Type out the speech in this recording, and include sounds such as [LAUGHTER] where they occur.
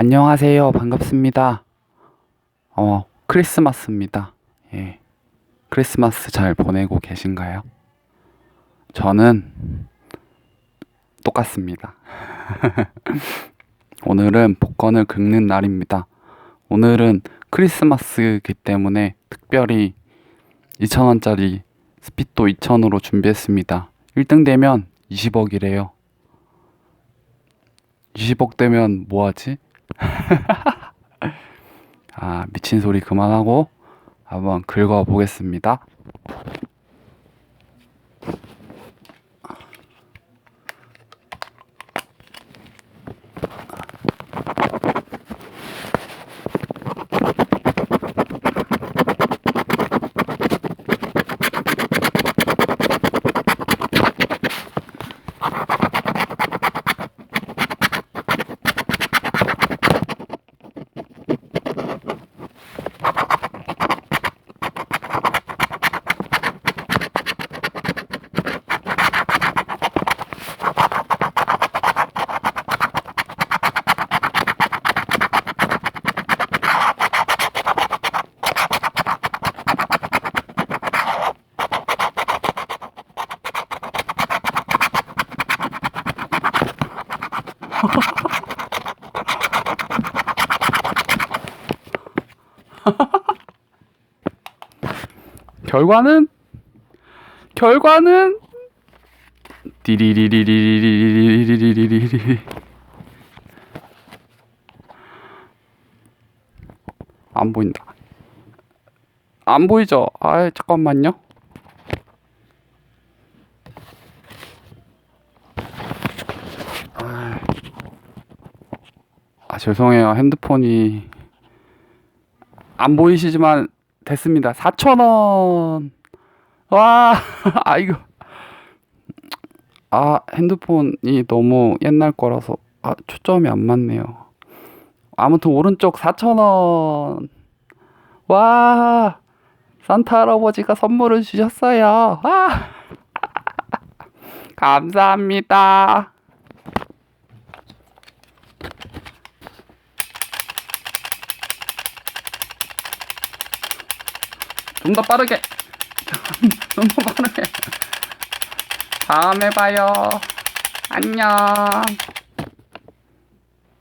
안녕하세요. 반갑습니다. 어, 크리스마스입니다. 예. 크리스마스 잘 보내고 계신가요? 저는 똑같습니다. [LAUGHS] 오늘은 복권을 긁는 날입니다. 오늘은 크리스마스이기 때문에 특별히 2,000원짜리 스피또 2,000으로 준비했습니다. 1등 되면 20억이래요. 20억 되면 뭐하지? [LAUGHS] 아, 미친 소리 그만하고 한번 긁어 보겠습니다. [LAUGHS] 결과는 결과는 디리리리리리리리리리리리 안 보인다. 안 보이죠? 아, 잠깐만요. 아, 아, 죄송해요. 핸드폰이 안 보이시지만 됐습니다. 4,000원. 와, [LAUGHS] 아, 이거. 아, 핸드폰이 너무 옛날 거라서, 아, 초점이 안 맞네요. 아무튼 오른쪽 4,000원. 와, 산타 할아버지가 선물을 주셨어요. 와, [LAUGHS] 감사합니다. 좀 더 빠르게. [LAUGHS] 좀 더 빠르게. 다음에 봐요. 안녕.